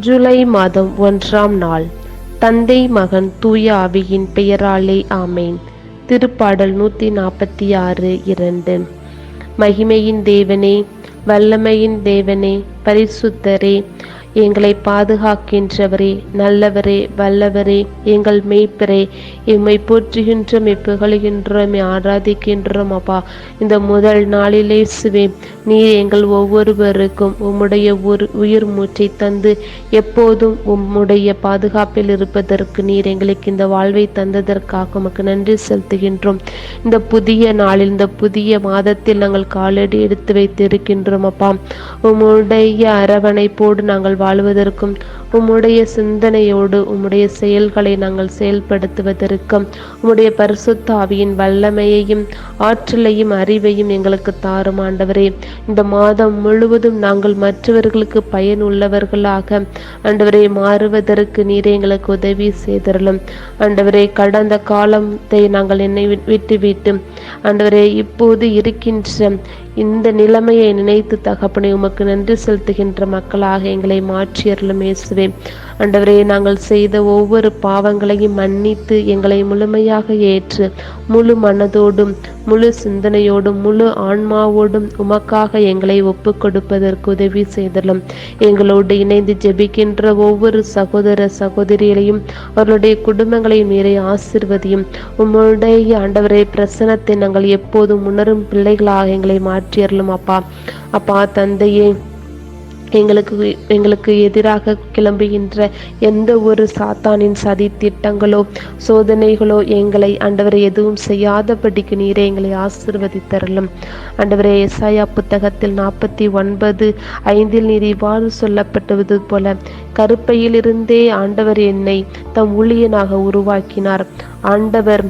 ஜூலை மாதம் ஒன்றாம் நாள். தந்தை மகன் தூய ஆவியின் பெயராலே ஆமேன். திருப்பாடல் நூற்றி நாற்பத்தி ஆறு இரண்டு. மகிமையின் தேவனே வல்லமையின் தேவனே பரிசுத்தரே எங்களை பாதுகாக்கின்றவரே நல்லவரே வல்லவரே எங்கள் மெய்ப்பரே எம்மை போற்றுகின்றோம் புகழுகின்றோம் ஆராதிக்கின்றோம் அப்பா. இந்த முதல் நாளிலே சுவே நீர் எங்கள் ஒவ்வொருவருக்கும் உம்முடைய ஒரு உயிர் மூச்சை தந்து எப்போதும் உம்முடைய பாதுகாப்பில் இருப்பதற்கு நீர் எங்களுக்கு இந்த வாழ்வை தந்ததற்காக உமக்கு நன்றி செலுத்துகின்றோம். இந்த புதிய நாளில் இந்த புதிய மாதத்தில் நாங்கள் காலடி எடுத்து வைத்திருக்கின்றோம் அப்பா. உம்முடைய அரவணைப்போடு நாங்கள் வாழ்வதற்கும் உம்முடைய சிந்தனையோடு உம்முடைய செயல்களை நாங்கள் செயல்படுத்துவதற்கும் உம்முடைய பரிசுத்தாவியின் வல்லமையையும் ஆற்றலையும் அறிவையும் எங்களுக்கு தாரும் ஆண்டவரே. இந்த மாதம் முழுவதும் நாங்கள் மற்றவர்களுக்கு பயன் உள்ளவர்களாக ஆண்டவரை மாறுவதற்கு நீரே எங்களுக்கு உதவி செய்தரலும் ஆண்டவரே கடந்த காலத்தை நாங்கள் என்னை விட்டு விட்டு ஆண்டவரே இப்போது இருக்கின்ற இந்த நிலைமையை நினைத்து தகப்பனை உமக்கு நன்றி செலுத்துகின்ற மக்களாக எங்களை மாற்றியறலும் இயேசுவே. அண்டவரே நாங்கள் செய்த ஒவ்வொரு பாவங்களையும் மன்னித்து எங்களை முழுமையாக ஏற்று முழு மனதோடும் முழு சிந்தனையோடும் முழு ஆன்மாவோடும் உமக்காக எங்களை ஒப்பு கொடுப்பதற்கு உதவி செய்தலும். எங்களோடு இணைந்து ஜெபிக்கின்ற ஒவ்வொரு சகோதர சகோதரிகளையும் அவர்களுடைய குடும்பங்களையும் நீரை ஆசிர்வதியும். உம்முடைய ஆண்டவரை பிரசனத்தை நாங்கள் எப்போதும் உணரும் பிள்ளைகளாக எங்களை மாற்றியறலும் அப்பா. அப்பா தந்தையே எங்களுக்கு எங்களுக்கு எதிராக கிளம்புகின்ற எந்த ஒரு சாத்தானின் சதி திட்டங்களோ சோதனைகளோ எங்களை ஆண்டவரை எதுவும் செய்யாதபடிக்கு நீரே எங்களை ஆசிர்வதித்தரலும். ஆண்டவரே எஸ்ஐயா புத்தகத்தில் நாற்பத்தி ஒன்பது ஐந்தில் நீர் இவ்வாறு சொல்லப்பட்டது போல கருப்பையிலிருந்தே ஆண்டவர் என்னை தம் ஊழியனாக உருவாக்கினார். ஆண்டவர்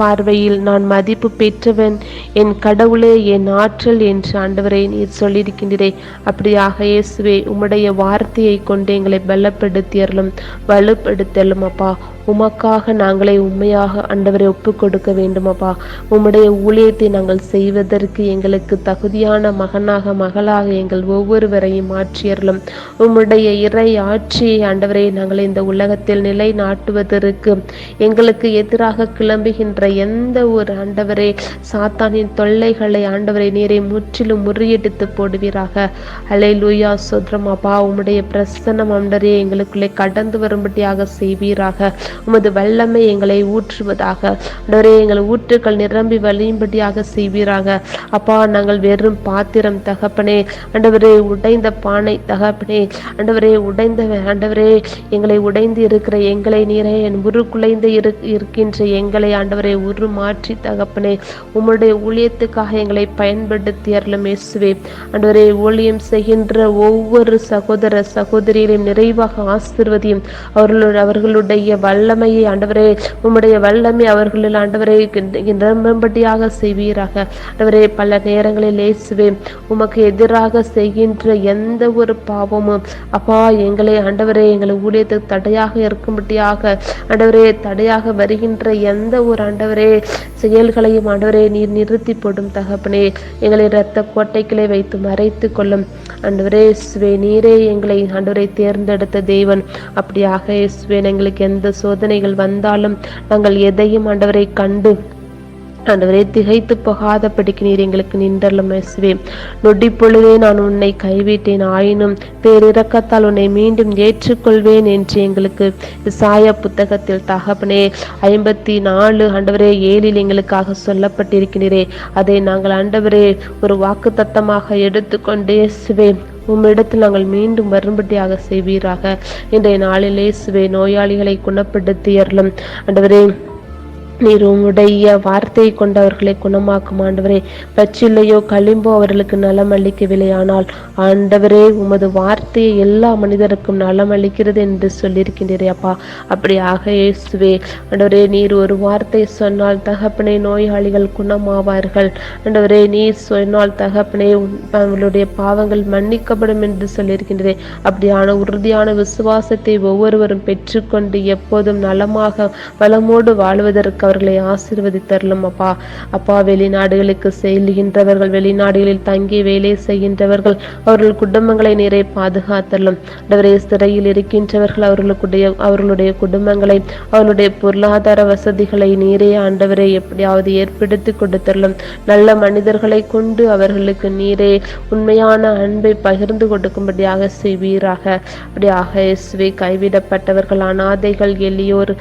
பார்வையில் நான் மதிப்பு பெற்றவன். என் கடவுளே என் ஆற்றல் என்று ஆண்டவரை நீர் சொல்லியிருக்கின்றே அப்படியாக இயேசுவே உம்முடைய வார்த்தையை கொண்டு எங்களை பலப்படுத்தியறலும் வலுப்படுத்தலும் அப்பா. உமக்காக நாங்களே உண்மையாக ஆண்டவரை ஒப்பு கொடுக்க வேண்டுமப்பா. உம்முடைய ஊழியத்தை நாங்கள் செய்வதற்கு எங்களுக்கு தகுதியான மகனாக மகளாக எங்கள் ஒவ்வொருவரையும் மாற்றியறலும் உம்முடைய இறை ஆட்சியை ஆண்டவரை நாங்கள் இந்த உலகத்தில் நிலை நாட்டுவதற்கு எங்களுக்கு எதிராக கிளம்புகின்ற எந்த ஒரு ஆண்டவரே சாத்தானின் தொல்லைகளை ஆண்டவரை நீரை முற்றிலும் முறியடித்து போடுவீராக. அலை லூயா சுத்ரமாப்பா உம்முடைய பிரசன்னம் ஆண்டரே எங்களுக்குள்ளே கடந்து வரும்படியாக செய்வீராக. உமது வல்லமை எங்களை ஊற்றுவதாக. ஆண்டவரே எங்கள் ஊற்றுக்கள் நிரம்பி வழியும்படியாக செய்வீராக. அப்பா நாங்கள் வெறும் பாத்திரம் தகப்பனே. ஆண்டவரே உடைந்த பானை தகப்பனே. ஆண்டவரே உடைந்த ஆண்டவரே எங்களை உடைந்து இருக்கிற எங்களை நீரே என் உருக்குலைந்து இருக்கின்ற எங்களை ஆண்டவரை உரு மாற்றி தகப்பனே. உம்முடைய ஊழியத்துக்காக எங்களை பயன்படுத்தி அருளும் இயேசுவே. ஆண்டவரே ஊழியம் செய்கின்ற ஒவ்வொரு சகோதர சகோதரிகளையும் நிறைவாக ஆசிர்வதியும். அவர்களுடைய அவர்களுடைய வல்லமையை ஆண்டவரே உம்முடைய வல்லமை அவர்களில் ஆண்டவரை நிரம்படியாக செய்வீராக. ஆண்டவரே பல நேரங்களில் இயேசுவே உமக்கு எதிராக செய்கின்ற எந்த ஒரு பாவமும் அப்பா எங்களை ஆண்டவரே எங்களை ஊழியத்துக்கு தடையாக இருக்கும்படியாக ஆண்டவரே தடையாக வருகின்ற எந்த ஒரு ஆண்டவரே செயல்களையும் ஆண்டவரே நீர் நிறுத்தி போடும் தகப்பனே எங்களை இரத்த கோட்டைகளை வைத்து மறைத்து கொள்ளும். ஆண்டவரே சுவே நீரே எங்களை ஆண்டவரை தேர்ந்தெடுத்த தேவன். அப்படியாக சுவேன் எங்களுக்கு எந்த சோதனைகள் வந்தாலும் நாங்கள் எதையும் ஆண்டவரை கண்டு ஆண்டவரே திகைத்து போகாதபடிக்கு நீர் எங்களுக்கு நின்றலும் இயேசுவே நொடி பொழுதே நான் உன்னை கைவிட்டேன் ஆயினும் பேரிறக்கத்தால் உன்னை மீண்டும் ஏற்றுக்கொள்வேன் என்று எங்களுக்கு சாய புத்தகத்தில் தகப்பனே ஐம்பத்தி நாலு ஆண்டவரே ஏழில் எங்களுக்காக சொல்லப்பட்டிருக்கிறீரே. அதை நாங்கள் ஆண்டவரே ஒரு வாக்கு தத்தமாக எடுத்துக்கொண்டு இயேசுவே உம்மிடத்தில் நாங்கள் மீண்டும் வரும்படியாக செய்வீராக. இன்றைய நாளிலே சுவை நோயாளிகளை குணப்படுத்தியறலும் ஆண்டவரே நீர் உம்முடைய வார்த்தையை கொண்டு அவர்களை குணமாக்கும். ஆண்டவரே பச்சில்லையோ களிம்போ அவர்களுக்கு நலம் அளிக்கவில்லை. ஆனால் ஆண்டவரே உமது வார்த்தையை எல்லா மனிதருக்கும் நலம் அளிக்கிறது என்று சொல்லியிருக்கின்றீரே அப்பா. அப்படியாக இயேசுவே ஆண்டவரே நீர் ஒரு வார்த்தை சொன்னால் தகப்பனை நோயாளிகள் குணமாவார்கள். ஆண்டவரே நீர் சொன்னால் தகப்பனே அவங்களுடைய பாவங்கள் மன்னிக்கப்படும் என்று சொல்லியிருக்கின்றே அப்படியான உறுதியான விசுவாசத்தை ஒவ்வொருவரும் பெற்றுக்கொண்டு எப்போதும் நலமாக வளமோடு வாழ்வதற்கு அவர்களை ஆசீர்வதித்தரலும் அப்பா. அப்பா வெளிநாடுகளுக்கு செல்கின்றவர்கள் வெளிநாடுகளில் தங்கி வேலை செய்கின்றவர்கள் அவர்கள் குடும்பங்களை நீரை பாதுகாத்தரலும். ஆண்டவரே சிறையில் இருக்கின்றவர்கள் அவர்களுடைய அவர்களுடைய குடும்பங்களை அவர்களுடைய பொருளாதார வசதிகளை நீரே ஆண்டவரை எப்படியாவது ஏற்படுத்தி கொடுத்தரலும். நல்ல மனிதர்களை கொண்டு அவர்களுக்கு நீரே உண்மையான அன்பை பகிர்ந்து கொடுக்கும்படியாக செய்வீராக. அப்படியாக இயேசுவே கைவிடப்பட்டவர்கள் அனாதைகள் எளியோர்.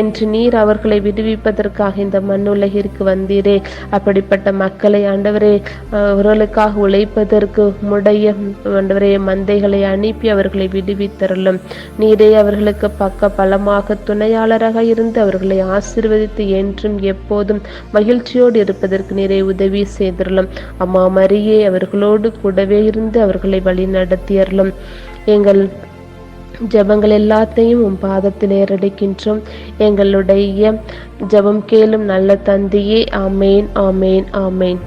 என்று நீர் அவர்களை விடுவிப்பதற்காக இந்த மண்ணுலகிற்கு வந்தீரே. அப்படிப்பட்ட மக்களை ஆண்டவரே அஹ், அவர்களுக்காக உழைப்பதற்கு முடைய ஆண்டவரே மந்தைகளை அனுப்பி அவர்களை விடுவித்தரலும். நீரே அவர்களுக்கு பக்க பலமாக துணையாளராக இருந்து அவர்களை ஆசிர்வதித்து என்றும் எப்போதும் மகிழ்ச்சியோடு இருப்பதற்கு நீரை உதவி செய்திருளும் அம்மா மரியே அவர்களோடு கூடவே இருந்து அவர்களை வழி நடத்தியறலும் எங்கள் ஜெபங்கள் எல்லாத்தையும் உம் பாதத்தில் ஏறடிக்கின்றோம் எங்களுடைய ஜெபம் கேளும் நல்ல தந்தையே. ஆமேன் ஆமேன் ஆமேன்.